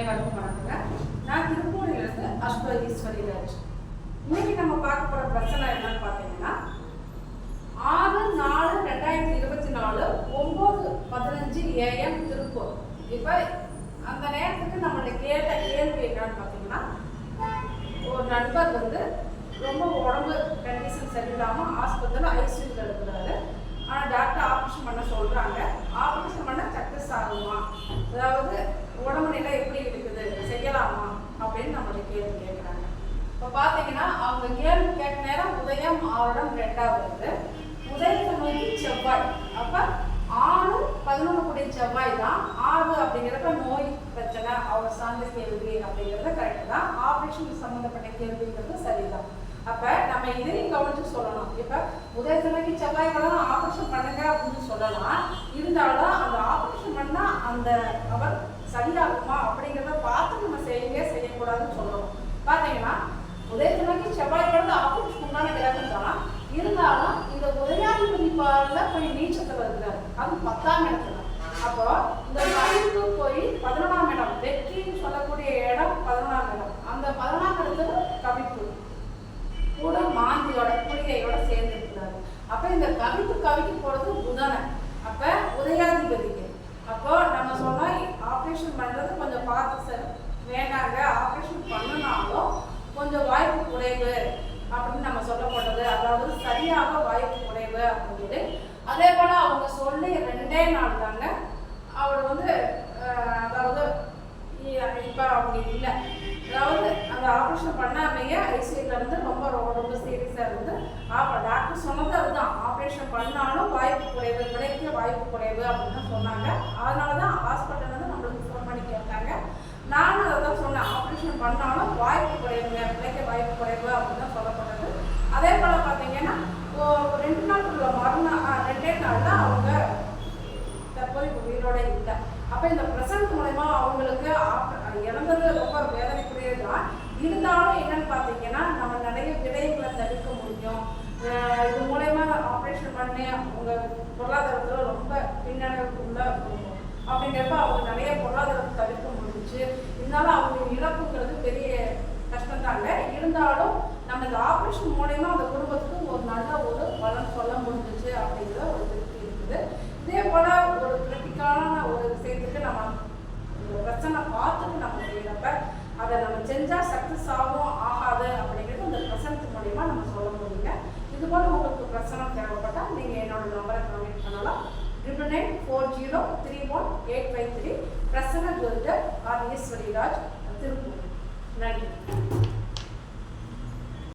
அனைவருக்கும் வணக்கங்க நான் திருப்பூரிலிருந்து அஷ்டோ ஈஸ்வரிராஜ் இன்னைக்கு நம்ம பார்க்க போற பிரச்சனை என்னன்னு பார்த்தீங்கன்னா ஆறு நாலு ரெண்டாயிரத்தி இருபத்தி நாலு ஒம்பது பதினஞ்சு ஏஎம் திருப்பூர். இப்போ அந்த நேரத்துக்கு நம்மளுடைய கேட்ட கேள்வி என்னன்னு பார்த்தீங்கன்னா ஒரு நண்பர் வந்து ரொம்ப உடம்பு கண்டிஷன் சரியில்லாமல் ஆஸ்பத்திரியில் ஐசியூவில் இருக்கிறாரு. ஆனால் டாக்டர் ஆப்ரேஷன் பண்ண சொல்கிறாங்க ஆப்ரேஷன் பண்ண சக்ஸஸ் ஆகுமா? அதாவது உடம்பு நிலை எப்படி இருக்குது? செய்யலாமா? அப்படின்னு நம்மளை கேள்வி கேட்குறாங்க. இப்போ பார்த்தீங்கன்னா அவங்க கேள்வி கேட்ட நேரம் உதயம் ஆறுடம் ரெண்டாவது வருது நோக்கி செவ்வாய். அப்போ ஆறு பதினொன்று கூடிய செவ்வாய் தான். ஆறு அப்படிங்கிறப்ப நோய் பிரச்சனை அவர் சார்ந்த கேள்வி அப்படிங்கிறது கரெக்ட் தான். ஆப்ரேஷன் சம்மந்தப்பட்ட கேள்விங்கிறது சரிதான். அப்ப நம்ம இதையும் கவனிச்சு சொல்லணும். இப்ப உதயத்தன்மைக்கு செவ்வாய் ஆப்ரேஷன் பண்ணுங்க அப்படின்னு சொல்லலாம். இருந்தாலும் அந்த ஆப்ரேஷன் பண்ணா அந்த அவர் சரியாகுமா அப்படிங்கிறத பார்த்து நம்ம செய்யுங்க செய்யக்கூடாதுன்னு சொல்லணும் பார்த்தீங்கன்னா உதயத்தன்மைக்கு செவ்வாய் கிழந்து ஆகும் உண்டான கிரகம் தான் இருந்தாலும் இந்த உதயாதிபதி பாலில் போய் நீச்சத்தில் இருக்கிறார் அது பத்தாம் இடத்துல. அப்போ இந்த கவிழ்ந்து போய் பதினொன்றாம் இடம் வெற்றின்னு சொல்லக்கூடிய இடம் பதினொன்றாம் இடம். அந்த பதினொன்றாம் இடத்துல கவிப்பு. கூட மாந்தியோட குளிகையோட சேர்ந்து இருக்கிறாரு. அப்ப இந்த கவிப்பு கவிக்கு போறது புதனை. அப்ப உதயாதிபதிக்கு. அப்போ வேணாங்க வேண்டாங்க ஆப்ரேஷன் பண்ணினாலும் கொஞ்சம் வாய்ப்பு குறைவு அப்படின்னு நம்ம சொல்லப்பட்டது அதாவது சரியாக வாய்ப்பு குறைவு அப்படின்னு. அதே போல அவங்க சொல்லி ரெண்டே நாள் தாங்க அவர் வந்து அதாவது இப்போ இப்ப அவங்க இல்லை. அதாவது அந்த ஆப்ரேஷன் பண்ணாமையே ஐசியூல இருந்து ரொம்ப ரொம்ப ரொம்ப சீரியஸாக இருந்து அப்ப டாக்டர் சொன்னது அதுதான் ஆப்ரேஷன் பண்ணாலும் வாய்ப்பு குறைவு கிடைக்க வாய்ப்பு குறைவு அப்படின்னு தான் சொன்னாங்க அதனால தான் ஹாஸ்பிட்டல் வந்து நம்மளுக்கு ஃபோன் பண்ணி கேட்டாங்க நானும் அதை தான் சொன்னேன் ஆப்ரேஷன் பண்ணாலும் வாய்ப்பு குறைவுங்க பிழைக்க வாய்ப்பு குறைவு அப்படின்னு தான் சொல்லப்படுறது அதே போல பார்த்தீங்கன்னா இப்போ ரெண்டு நாளுக்குள்ள மறுநாள் ரெண்டே நாள் தான் அவங்க தற்போது உயிரோட இல்லை. அப்போ இந்த பிரசன்ட் மூலயமா அவங்களுக்கு ஆப்- இறந்தது ரொம்ப வேதனைக்குரியது தான் இருந்தாலும் என்னன்னு பார்த்தீங்கன்னா நம்ம நிறைய விடயங்களை தடுக்க முடியும். இது மூலயமா ஆப்ரேஷன் பண்ணி அவங்க பொருளாதாரத்தில் ரொம்ப பின்னடைவுக்குள்ள இருக்கும் அப்படிங்கிறப்ப அவங்க நிறைய பொருளாதாரத்தை தடுக்க முடியும் இருந்தாலும் அவங்க இழப்புங்கிறது பெரிய கஷ்டம் இருந்தாலும் நம்ம இந்த ஆப்ரேஷன் மூலயமா அந்த குடும்பத்துக்கு ஒரு நல்ல ஒரு பலன் சொல்ல முடிஞ்சுச்சு அப்படிங்கிற ஒரு திருப்தி இருக்குது. இதே போல ஒரு கிரிட்டிக்கலான ஒரு விஷயத்துக்கு நம்ம இந்த பிரச்சனை பார்த்துட்டு நம்ம செய்யறப்ப அதை நம்ம செஞ்சா சக்சஸ் ஆகும் ஆகாது அப்படிங்கிறது அந்த பிரசனத்து மூலயமா நம்ம சொல்ல முடியுங்க. இது போல உங்களுக்கு பிரச்சனை தேவைப்பட்டால் நீங்க என்னோட நம்பரை கமெண்ட் பண்ணலாம். Triple nine four zero three one eight five three Prasanna ஜோதிடர் ஆர் ஈஸ்வரிராஜ் திருப்பூர். நன்றி.